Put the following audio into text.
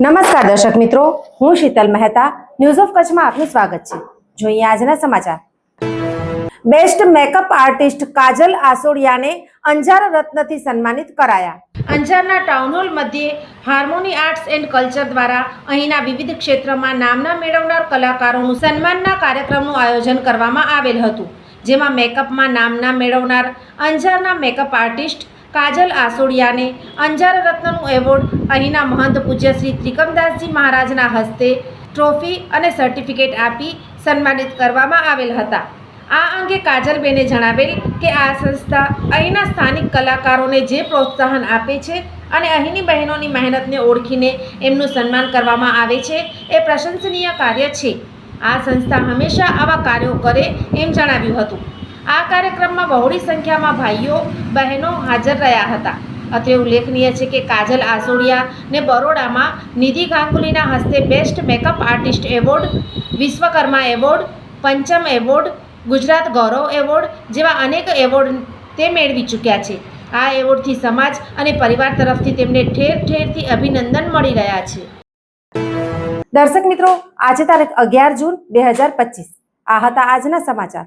નમસ્કાર દર્શક મિત્રો, હું શીતલ મહેતા ન્યૂઝ ઓફ કચ્છમાં આપનું સ્વાગત છે. જોઈએ આજના સમાચાર. બેસ્ટ મેકઅપ આર્ટિસ્ટ કાજલ આસોડિયાને અંજાર રત્નથી સન્માનિત કરાયા. અંજારના ટાઉન હોલ મધ્યે હાર્મોની આર્ટ્સ એન્ડ કલ્ચર દ્વારા અહીંના વિવિધ ક્ષેત્રમાં નામના મેળવનાર કલાકારોનું સન્માનના કાર્યક્રમનું આયોજન કરવામાં આવેલ હતું. જેમાં મેકઅપમાં નામના મેળવનાર અંજારના મેકઅપ આર્ટિસ્ટ કાજલ આસોડિયાને અંજાર રત્નનું એવોર્ડ, અહીંના મહંત પૂજ્ય શ્રી ત્રિકમદાસજી મહારાજના હસ્તે ટ્રોફી અને સર્ટિફિકેટ આપી સન્માનિત કરવામાં આવેલ હતા. આ અંગે કાજલબેને જણાવેલ કે આ સંસ્થા અહીંના સ્થાનિક કલાકારોને જે પ્રોત્સાહન આપે છે અને અહીંની બહેનોની મહેનતને ઓળખીને એમનું સન્માન કરવામાં આવે છે, એ પ્રશંસનીય કાર્ય છે. આ સંસ્થા હંમેશા આવા કાર્યો કરે એમ જણાવ્યું હતું. આ કાર્યક્રમમાં બહોળી સંખ્યામાં ભાઈઓ, બહેનો હાજર રહ્યા હતા. અત્રે ઉલ્લેખનીય છે કે કાજલ આસોડિયા ને બરોડામાં નિધિ ગાંગુલીના હસ્તે best makeup artist award, Vishwakarma award, Pancham award, Gujarat Gaurav award જેવા અનેક એવોર્ડ તે મેળવી ચૂક્યા છે. આ એવોર્ડથી સમાજ અને પરિવાર તરફથી તેમને ઠેર ઠેરથી અભિનંદન મળી રહ્યા છે. દર્શક મિત્રો, આજે તારીખ અગિયાર જૂન બે હજાર પચીસ. આ હતા આજના સમાચાર.